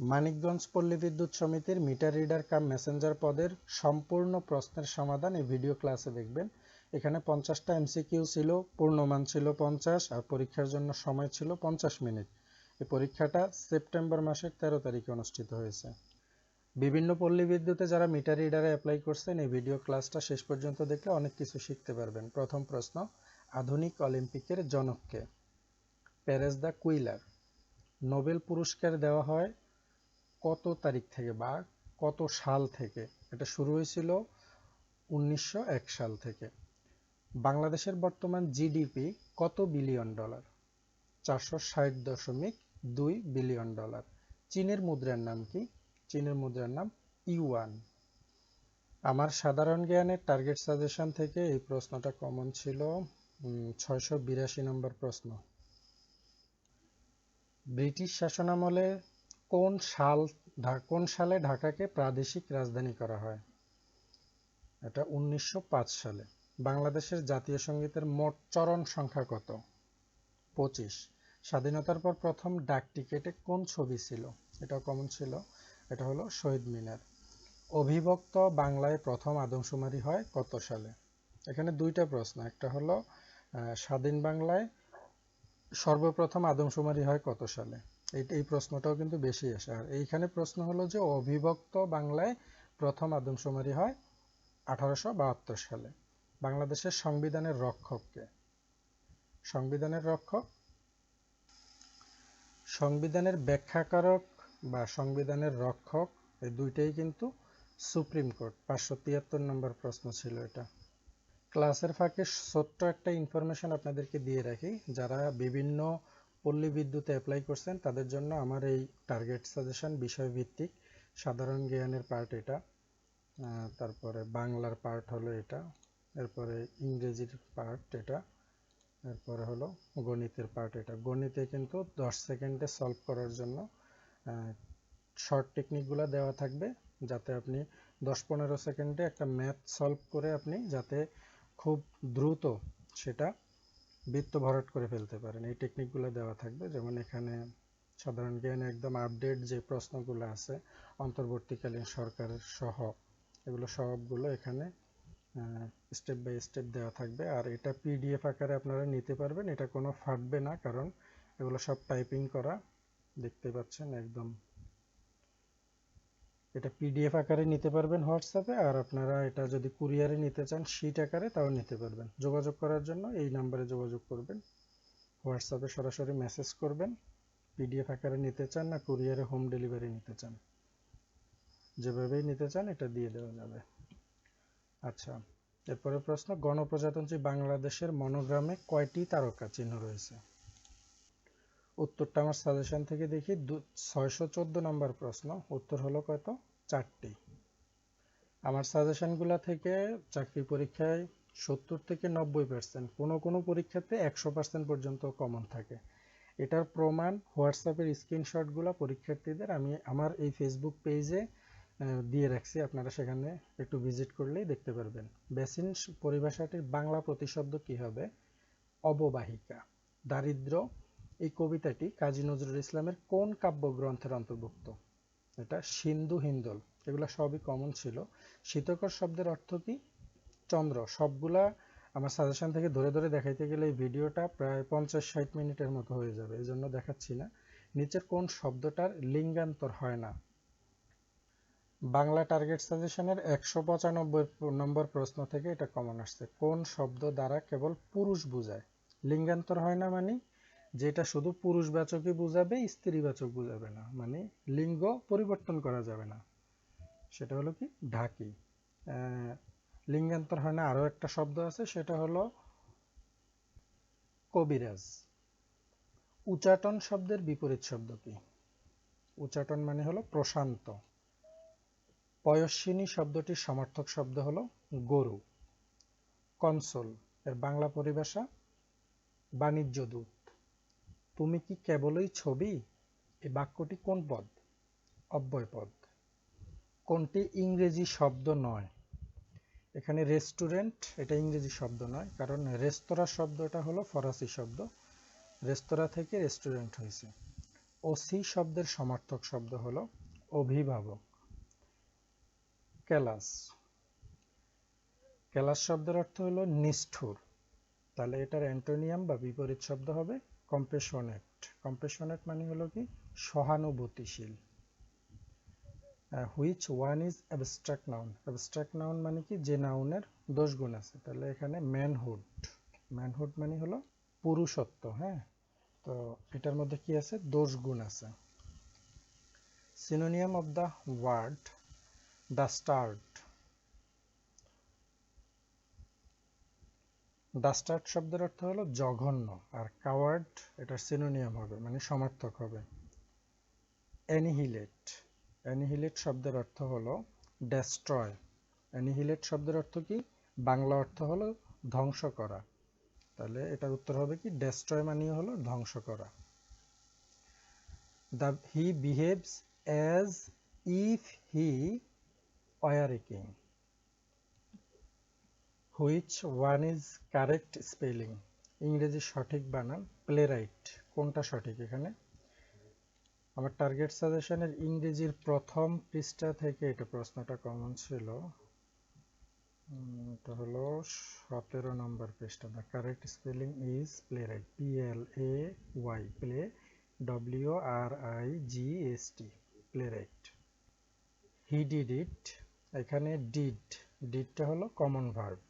মানিকগঞ্জ পল্লী বিদ্যুৎ সমিতির মিটার রিডার কাম মেসেঞ্জার পদের সম্পূর্ণ প্রশ্নের সমাধান এই ভিডিও ক্লাসে দেখবেন। এখানে পঞ্চাশটা এমসিকিউ ছিল, পূর্ণমান ছিল পঞ্চাশ, আর পরীক্ষার জন্য সময় ছিল পঞ্চাশ মিনিট। এই পরীক্ষাটা সেপ্টেম্বর মাসের তেরো তারিখে অনুষ্ঠিত হয়েছে। বিভিন্ন পল্লী বিদ্যুতে যারা মিটার রিডারে অ্যাপ্লাই করছেন, এই ভিডিও ক্লাসটা শেষ পর্যন্ত দেখলে অনেক কিছু শিখতে পারবেন। প্রথম প্রশ্ন, আধুনিক অলিম্পিকের জনককে। প্যারেস দ্য কুইলার, নোবেল পুরস্কার দেওয়া হয় কত তারিখ থেকে বা কত সাল থেকে? এটা শুরু হয়েছিল উনিশশো এক সাল থেকে। বাংলাদেশের বর্তমান জিডিপি কত বিলিয়ন ডলার? চারশো ষাট দশমিক দুই বিলিয়ন ডলার। চীনের মুদ্রার নাম কি? চীনের মুদ্রার নাম ইউয়ান। আমার সাধারণ জ্ঞানের টার্গেট সাজেশন থেকে এই প্রশ্নটা কমন ছিল ছয়শো বিরাশি নম্বর প্রশ্ন। ব্রিটিশ শাসনামলে কোন সাল কোন সালে ঢাকাকে প্রাদেশিক রাজধানী করা হয়? এটা উনিশশো পাঁচ সালে। বাংলাদেশের জাতীয় সঙ্গীতের মোট চরণ সংখ্যা কত? পঁচিশ। স্বাধীনতার পর প্রথম ডাক টিকেটে কোন ছবি ছিল? এটা কমন ছিল। এটা হলো শহীদ মিনার। অভিভক্ত বাংলায় প্রথম আদমশুমারি হয় কত সালে? এখানে দুইটা প্রশ্ন। একটা হলো স্বাধীন বাংলায় সর্বপ্রথম আদমশুমারি হয় কত সালে? এই প্রশ্নটাও কিন্তু বেশি আসে। আর এইখানে প্রশ্ন হলো যে অবিভক্ত বাংলায় প্রথম আদমশুমারি হয় আঠারোশো সালে। বাংলাদেশের সংবিধানের রক্ষককে সংবিধানের রক্ষক? সংবিধানের ব্যাখ্যাকারক বা সংবিধানের রক্ষক এই দুইটাই কিন্তু সুপ্রিম কোর্ট। পাঁচশো তিয়াত্তর নম্বর প্রশ্ন ছিল এটা। ক্লাসের ফাঁকে ছোট্ট একটা ইনফরমেশন আপনাদেরকে দিয়ে রাখি। যারা বিভিন্ন পল্লী বিদ্যুতে অ্যাপ্লাই করছেন, তাদের জন্য আমার এই টার্গেট সাজেশন বিষয়ভিত্তিক, সাধারণ জ্ঞানের পার্ট এটা তারপরে বাংলার পার্ট হলো এটা, এরপরে ইংরেজির পার্ট এটা, এরপরে হলো গণিতের পার্ট এটা। গণিতে কিন্তু দশ সেকেন্ডে সলভ করার জন্য শর্ট টেকনিকগুলো দেওয়া থাকবে, যাতে আপনি দশ পনেরো সেকেন্ডে একটা ম্যাথ সলভ করে আপনি যাতে খুব দ্রুত সেটা বৃত্ত ভরাট করে ফেলতে পারেন। এই টেকনিকগুলো দেওয়া থাকবে। যেমন এখানে সাধারণ জ্ঞানে একদম আপডেট যে প্রশ্নগুলো আছে, অন্তর্বর্তীকালীন সরকারের সহ, এগুলো সবগুলো এখানে স্টেপ বাই স্টেপ দেওয়া থাকবে। আর এটা পিডিএফ আকারে আপনারা নিতে পারবেন। এটা কোনো ফাটবে না, কারণ এগুলো সব টাইপিং করা। দেখতে পাচ্ছেন একদম এটা পিডিএফ আকারে নিতে পারবেন হোয়াটসঅ্যাপে আর আপনারা এটা যদি কুরিয়ারে নিতে চান শিট আকারে তাও নিতে পারবেন। যোগাযোগ করার জন্য এই নাম্বারে যোগাযোগ করবেন। হোয়াটসঅ্যাপে সরাসরি মেসেজ করবেন পিডিএফ আকারে নিতে চান না কুরিয়ারে হোম ডেলিভারি নিতে চান। যেভাবেই নিতে চান, এটা দিয়ে দেওয়া যাবে। আচ্ছা এরপরে প্রশ্ন, গণপ্রজাতন্ত্রী বাংলাদেশের মনোগ্রামে কয়টি তারকা চিহ্ন রয়েছে? উত্তরটা আমার সাজেশন থেকে দেখি। ছয়শো চোদ্দ নম্বর প্রশ্ন। উত্তর হলো কত? চারটি। আমার সাজেশনগুলো থেকে চাকরি পরীক্ষায় সত্তর থেকে নব্বই পার্সেন্ট কোনো কোনো পরীক্ষাতে একশো পার্সেন্ট পর্যন্ত কমন থাকে। এটার প্রমাণ হোয়াটসঅ্যাপের স্ক্রিনশটগুলো পরীক্ষার্থীদের আমি আমার এই ফেসবুক পেজে দিয়ে রাখছি। আপনারা সেখানে একটু ভিজিট করলেই দেখতে পারবেন। বেসিন পরিভাষাটির বাংলা প্রতিশব্দ কি হবে? অববাহিকা। দারিদ্র এই কবিতাটি কাজী নজরুল ইসলামের কোন কাব্যগ্রন্থের অন্তর্ভুক্ত? এটা সিন্ধু হিন্দল। এগুলো সবই কমন ছিল। শীতকর শব্দের অর্থ কি? চন্দ্র। সবগুলা আমার সাজেশন থেকে ধরে ধরে দেখাইতে গেলে এই ভিডিওটা প্রায় পঞ্চাশ ষাট মিনিটের মতো হয়ে যাবে। এই জন্য দেখাচ্ছি না। নিচের কোন শব্দটার লিঙ্গান্তর হয় না? বাংলা টার্গেট সাজেশনের একশো পঁচানব্বই নম্বর প্রশ্ন থেকে এটা কমন আসছে। কোন শব্দ দ্বারা কেবল পুরুষ বুঝায়? লিঙ্গান্তর হয় না মানে? যেটা শুধু পুরুষবাচকই বুঝাবে স্ত্রীবাচক বুঝাবে না। মানে লিঙ্গ পরিবর্তন করা যাবে না। সেটা হলো কি? ঢাকি। লিঙ্গান্তর হয় না আরও একটা শব্দ আছে, সেটা হলো কবিরাজ। উচাটন শব্দের বিপরীত শব্দ কি? উচাটন মানে হলো প্রশান্ত। পয়স্বিনী শব্দটির সমর্থক শব্দ হলো গরু। কনসোল, এর বাংলা পরিভাষা বাণিজ্য দূত। তুমি কি কেবলই ছবি? এই বাক্যটি কোন পদ? অব্যয় পদ। কোনটি ইংরেজি শব্দ নয়? এখানে রেস্টুরেন্ট এটা ইংরেজি শব্দ নয়, কারণ রেস্তোরাঁ শব্দটা হলো ফরাসি শব্দ। রেস্তোরাঁ থেকে রেস্টুরেন্ট হয়েছে। ওসি শব্দের সমার্থক শব্দ হলো অভিভাবক। ক্যালাস ক্যালাস শব্দের অর্থ হলো নিষ্ঠুর। তাহলে এটার অ্যান্টোনিয়াম বা বিপরীত শব্দ হবে কম্পেশনেট কম্পেশনেট মানে হলো কি? সহানুভূতিশীল। Which one is abstract noun abstract noun মানে কি? যে নাউনের দোষ গুণ আছে। তাহলে এখানে ম্যানহুড ম্যানহুড মানে হলো পুরুষত্ব হ্যাঁ? তো এটার মধ্যে কি আছে? দোষ গুণ আছে। Synonym of the word dastard dastard শব্দের অর্থ হলো জঘন্য, আর কাওয়ার্ড এটার সিনোনিয়াম হবে মানে সমার্থক হবে। অ্যানিহিলেট অ্যানিহিলেট শব্দের অর্থ হলো ডেস্ট্রয় অ্যানিহিলেট শব্দের অর্থ কি? বাংলা অর্থ হলো ধ্বংস করা। তাহলে এটার উত্তর হবে কি? ডেস্ট্রয় মানে হলো ধ্বংস করা। The he behaves as if he were a king which one is correct spelling Ingreji সঠিক বানান প্লে রাইট কোনটা সঠিক এখানে? আমার টার্গেট সাজেশনের ইংরেজির প্রথম পৃষ্ঠা থেকে এটা প্রশ্নটা কমন ছিল। এটা হলো সতেরো নম্বর পৃষ্ঠা। The correct spelling is playwright P L A Y play W R I G S T playwright he did it এখানে ডিড ডিডটা হলো common verb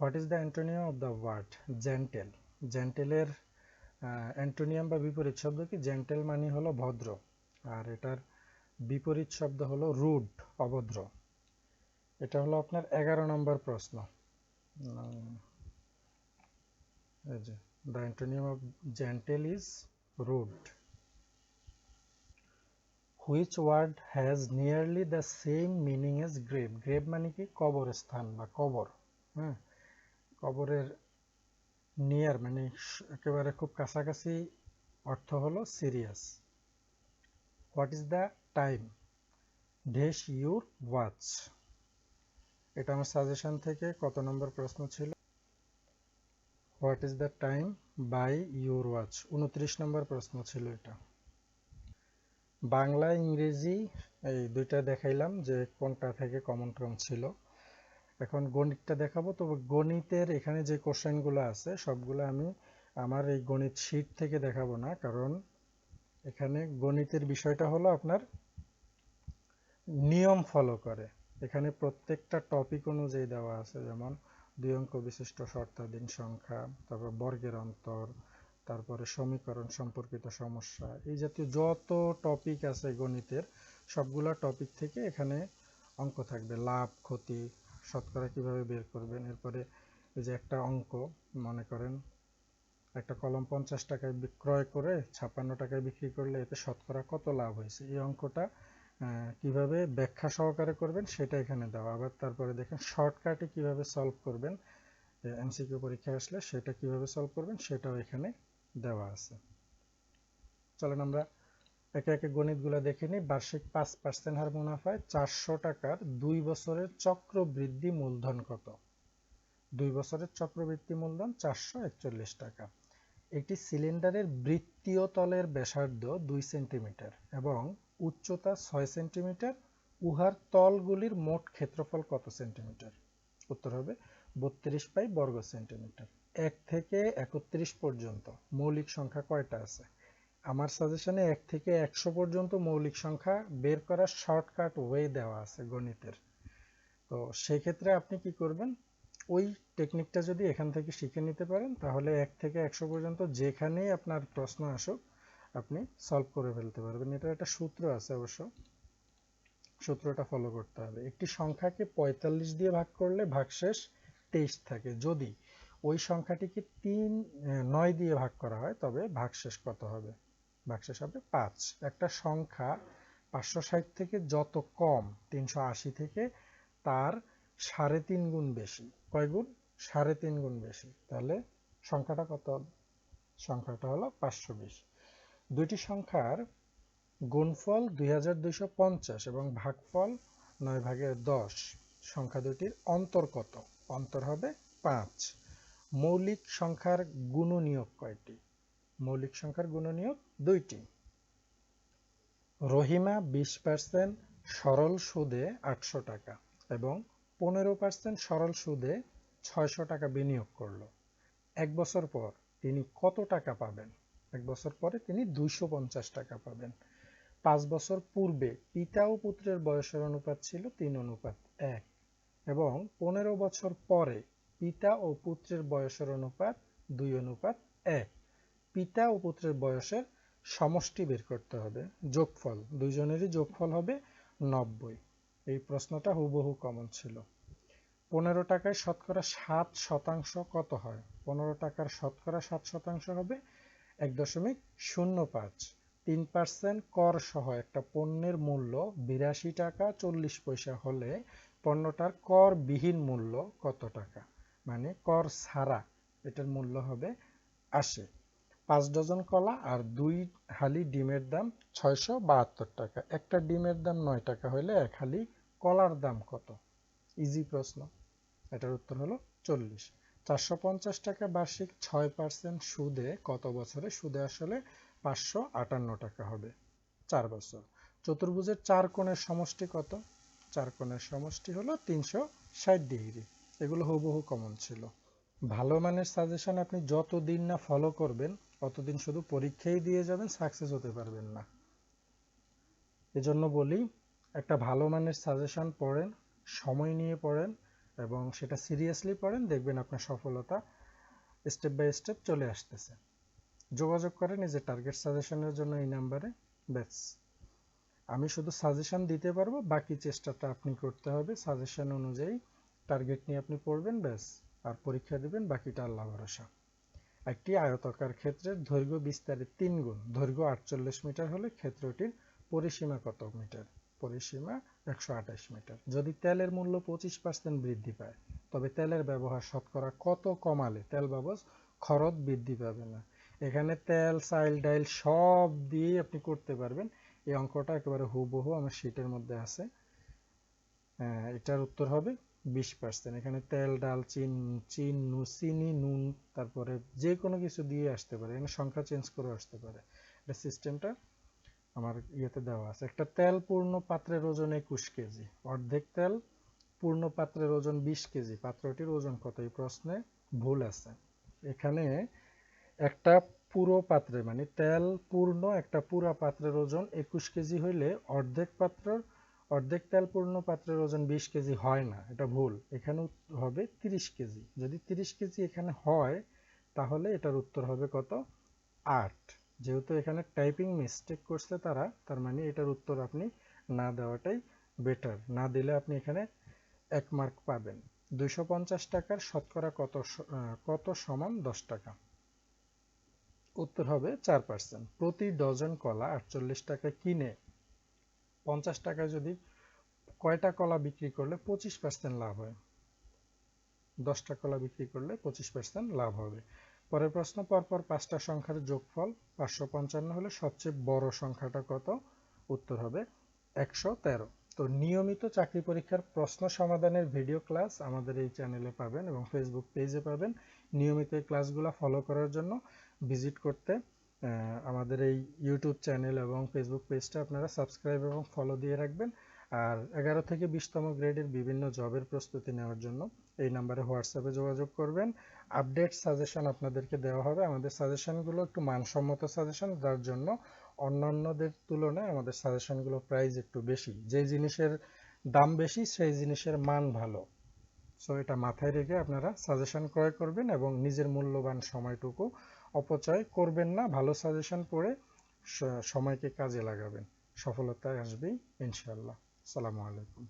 what is the antonym of the word gentle জেন্টেলের antonym বা বিপরীত শব্দ কি? Gentle মানে হলো ভদ্র। আর এটার বিপরীত শব্দ হলো রুড অভদ্র। এটা হলো আপনার এগারো নম্বর প্রশ্ন। The antonym of gentle is rude which word has nearly the same meaning as grave grave মানে কি? কবরস্থান বা কবর। হ্যাঁ কবরের নিয়ার মানে একেবারে খুব কাছাকাছি অর্থ হলো serious what is the time dash your watch এটা আমার সাজেশন থেকে কত নম্বর প্রশ্ন ছিল? What is the time by your watch উনত্রিশ নম্বর প্রশ্ন ছিল এটা। বাংলা, ইংরেজি, এই দুইটা দেখাইলাম যে কোনটা থেকে কমন কম ছিল। এখন গণিতটা দেখাবো। তবে গণিতের এখানে যে কোশ্চেনগুলো আছে, সবগুলো আমি আমার এই গণিত শীট থেকে দেখাবো না। কারণ এখানে গণিতের বিষয়টা হলো আপনার নিয়ম ফলো করে। এখানে প্রত্যেকটা টপিক অনুযায়ী দেওয়া আছে। যেমন দুই অঙ্ক বিশিষ্ট, শর্তাধীন সংখ্যা, তারপর বর্গের অন্তর, তারপরে সমীকরণ সম্পর্কিত সমস্যা। এই জাতীয় যত টপিক আছে গণিতের, সবগুলা টপিক থেকে এখানে অঙ্ক থাকবে। লাভ, ক্ষতি শতকরা কীভাবে বের করবেন? এরপরে যে একটা অঙ্ক, মনে করেন একটা কলম পঞ্চাশ টাকায় বিক্রয় করে ছাপ্পান্ন টাকায় বিক্রি করলে এতে শতকরা কত লাভ হয়েছে? এই অঙ্কটা কীভাবে ব্যাখ্যা সহকারে করবেন সেটা এখানে দেওয়া। আবার তারপরে দেখেন শর্টকাটে কীভাবে সলভ করবেন এমসিকিউ পরীক্ষায় আসলে সেটা কীভাবে সলভ করবেন সেটাও এখানে দেওয়া আছে। চলেন আমরা একে একে গণিতগুলো দেখে নিই। বার্ষিক পাঁচ পার্সেন্ট হার মুনাফায় চারশো টাকার দুই বছরের চক্রবৃদ্ধি মূলধন কত? দুই বছরের চক্রবৃদ্ধি মূলধন চারশো একচল্লিশ টাকা। একটি সিলিন্ডারের বৃত্তীয় তলের ব্যাসার্ধ দুই সেন্টিমিটার এবং উচ্চতা ছয় সেন্টিমিটার। উহার তলগুলির মোট ক্ষেত্রফল কত সেন্টিমিটার? উত্তর হবে বত্রিশ পাই বর্গ সেন্টিমিটার। এক থেকে একত্রিশ পর্যন্ত। মৌলিক সংখ্যা কয়টা আছে? আমার সাজেশনে এক থেকে একশো পর্যন্ত মৌলিক সংখ্যা বের করার শর্টকাট ওয়ে দেওয়া আছে গণিতের। তো সেক্ষেত্রে আপনি কি করবেন? ওই টেকনিকটা যদি এখান থেকে শিখে নিতে পারেন, তাহলে এক থেকে একশো পর্যন্ত যেখানেই আপনার প্রশ্ন আসুক, আপনি সলভ করে ফেলতে পারবেন। এটার একটা সূত্র আছে অবশ্য। সূত্রটা ফলো করতে হবে। একটি সংখ্যাকে পঁয়তাল্লিশ দিয়ে ভাগ করলে ভাগশেষ তেইশ থাকে। যদি ওই সংখ্যাটিকে তিন নয় দিয়ে ভাগ করা হয়, তবে ভাগশেষ কত হবে? ভাগশেষ হবে পাঁচ। একটা সংখ্যা পাঁচশো ষাট থেকে যত কম, তিনশো আশি থেকে তার সাড়ে তিন গুণ বেশি। কয় গুণ? সাড়ে তিন গুণ বেশি। তাহলে সংখ্যাটা কত? সংখ্যাটা হলো পাঁচশো বিশ। দুইটি সংখ্যার গুণফল দুই হাজার দুইশো পঞ্চাশ এবং ভাগফল নয় ভাগের দশ। সংখ্যা দুটির অন্তর কত? অন্তর হবে পাঁচ। মৌলিক সংখ্যার গুণনীয়ক কয়টি? মৌলিক সংখ্যার গুণনীয়ক দুইটি। রহিমা বিশ পার্সেন্ট সরল সুদে আটশো টাকা এবং পনেরো পার্সেন্ট সরল সুদে ছয়শো টাকা বিনিয়োগ করল। এক বছর পর তিনি কত টাকা পাবেন? এক বছর পরে তিনি দুইশো পঞ্চাশ টাকা পাবেন। পাঁচ বছর পূর্বে পিতা ও পুত্রের বয়সের অনুপাত ছিল তিন অনুপাত এক এবং পনেরো বছর পরে পিতা ও পুত্রের বয়সের অনুপাত দুই অনুপাত এক। পিতা ও পুত্রের বয়সের সমষ্টি বের করতে হবে। যোগফল, দুইজনেরই যোগফল হবে নব্বই। এই প্রশ্নটা হুবহু কমন ছিল। পনেরো টাকায় শতকরা সাত শতাংশ কত হয়? পনেরো টাকার শতকরা সাত শতাংশ হবে এক দশমিক শূন্য পাঁচ। তিন পার্সেন্ট কর সহ একটা পণ্যের মূল্য বিরাশি টাকা চল্লিশ পয়সা হলে পণ্যটার কর বিহীন মূল্য কত টাকা? মানে কর ছাড়া এটার মূল্য হবে আশি। পাঁচ ডজন কলা আর দুই হালি ডিমের দাম ছয়শো বাহাত্তর টাকা। একটা ডিমের দাম নয় টাকা হলে এক হালি কলার দাম কত? ইজি প্রশ্ন। এটার উত্তর হলো চল্লিশ। চারশো পঞ্চাশ টাকা বার্ষিক ছয় পার্সেন্ট সুদে কত বছরে? সুদে আসলে পাঁচশো আটান্ন টাকা হবে। চার বছর। চতুর্ভুজের চার কোণের সমষ্টি কত? চার কোণের সমষ্টি হলো তিনশো ষাট ডিগ্রি। এগুলো হুবহু কমন ছিল। ভালো মানের সাজেশন আপনি যত দিন না ফলো করবেন ততদিন শুধু পরীক্ষাই দিয়ে যাবেন সাকসেস হতে পারবেন না। এজন্য বলি, একটা ভালো মানের সাজেশন পড়েন, সময় নিয়ে পড়েন এবং সেটা সিরিয়াসলি পড়েন, দেখবেন আপনার সফলতা স্টেপ বাই স্টেপ চলে আসতেছে। যোগাযোগ করেন এই যে টার্গেট সাজেশনের জন্য এই নাম্বারে ব্যাস। আমি শুধু সাজেশন দিতে পারব, বাকি চেষ্টাটা আপনি করতে হবে সাজেশন অনুযায়ী টার্গেট নিয়ে আপনি পড়বেন, ব্যাস। আর পরীক্ষা দিবেন, বাকিটা আল্লাহ ভরসা। একটি আয়তাকার ক্ষেত্রের দৈর্ঘ্য বিস্তারের তিন গুণ, দৈর্ঘ্য আটচল্লিশ মিটার হলে ক্ষেত্রটির পরিসীমা কত মিটার? পরিসীমা একশো আঠাশ মিটার। যদি তেলের মূল্য পঁচিশ পার্সেন্ট বৃদ্ধি পায়, তবে তেলের ব্যবহার শতকরা কত কমালে তেল বাবদ খরচ বৃদ্ধি পাবে না। এখানে তেল, চাইল, ডাইল সব দিয়ে আপনি করতে পারবেন। এই অঙ্কটা একেবারে হুবহু আমার শীটের মধ্যে আছে। এটার উত্তর হবে বিশ পার্সেন্ট এখানে তেল, ডাল, চিন চিন চিনি, নুন, তারপরে যে কোনো কিছু দিয়ে আসতে পারে। এখানে সংখ্যা চেঞ্জ করে আসতে পারে। এটা সিস্টেমটা আমার ইয়েতে দেওয়া আছে। একটা তেল পূর্ণ পাত্রের ওজন একুশ কেজি। অর্ধেক তেল পূর্ণ পাত্রের ওজন বিশ কেজি। পাত্রটির ওজন কত? এই প্রশ্নে ভুল আছে। এখানে একটা পুরো পাত্রে মানে তেল পূর্ণ একটা পুরা পাত্রের ওজন একুশ কেজি হইলে অর্ধেক পাত্রের অর্ধেক তেল পূর্ণ পাত্রের ওজন বিশ কেজি হয় না, এটা ভুল। এখানে হবে তিরিশ কেজি। যদি তিরিশ কেজি এখানে হয়, তাহলে এটার উত্তর হবে কত? আট। যেহেতু এখানে টাইপিং মিস্টেক করছে তারা, তার মানে এটার উত্তর আপনি না দেওয়াটাই বেটার না দিলে আপনি এখানে এক মার্ক পাবেন। দুইশো পঞ্চাশ টাকার শতকরা কত কত সমান দশ টাকা? উত্তর হবে চার পার্সেন্ট প্রতি ডজন কলা আটচল্লিশ টাকা কিনে পঞ্চাশ টাকায় যদি কয়টা কলা বিক্রি করলে পঁচিশ পার্সেন্ট লাভ হয়? দশটা কলা বিক্রি করলে পঁচিশ পার্সেন্ট লাভ হবে। পরের প্রশ্ন, পরপর পাঁচটা সংখ্যার যোগফল পাঁচশো পঞ্চান্ন হলে সবচেয়ে বড় সংখ্যাটা কত? উত্তর হবে একশো তেরো। তো নিয়মিত চাকরি পরীক্ষার প্রশ্ন সমাধানের ভিডিও ক্লাস আমাদের এই চ্যানেলে পাবেন এবং ফেসবুক পেজে পাবেন। নিয়মিত এই ক্লাসগুলো ফলো করার জন্য ভিজিট করতে আমাদের এই ইউটিউব চ্যানেল এবং ফেসবুক পেজটা আপনারা সাবস্ক্রাইব এবং ফলো দিয়ে রাখবেন। আর এগারো থেকে বিশতম গ্রেডের বিভিন্ন জবের প্রস্তুতি নেওয়ার জন্য এই নাম্বারে হোয়াটসঅ্যাপে যোগাযোগ করবেন। আপডেট সাজেশন আপনাদেরকে দেওয়া হবে। আমাদের সাজেশনগুলো একটু মানসম্মত সাজেশন যার জন্য অন্যান্যদের তুলনায় আমাদের সাজেশনগুলো প্রাইস একটু বেশি। যে জিনিসের দাম বেশি, সেই জিনিসের মান ভালো। সো এটা মাথায় রেখে আপনারা সাজেশন ক্রয় করবেন এবং নিজের মূল্যবান সময়টুকু অপচয় করবেন না ভালো সাজেশন পড়ে সময়কে কাজে লাগাবেন। সফলতায় আসবে ইনশাআল্লাহ। সালামু আলাইকুম।